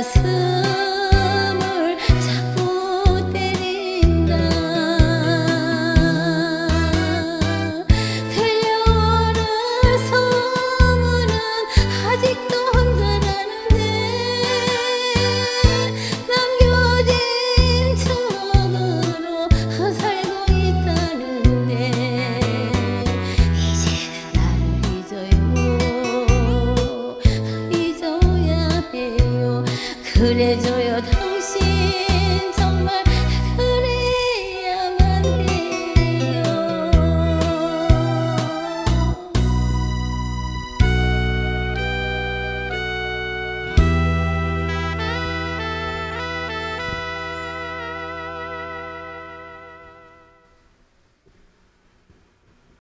was who 그래줘요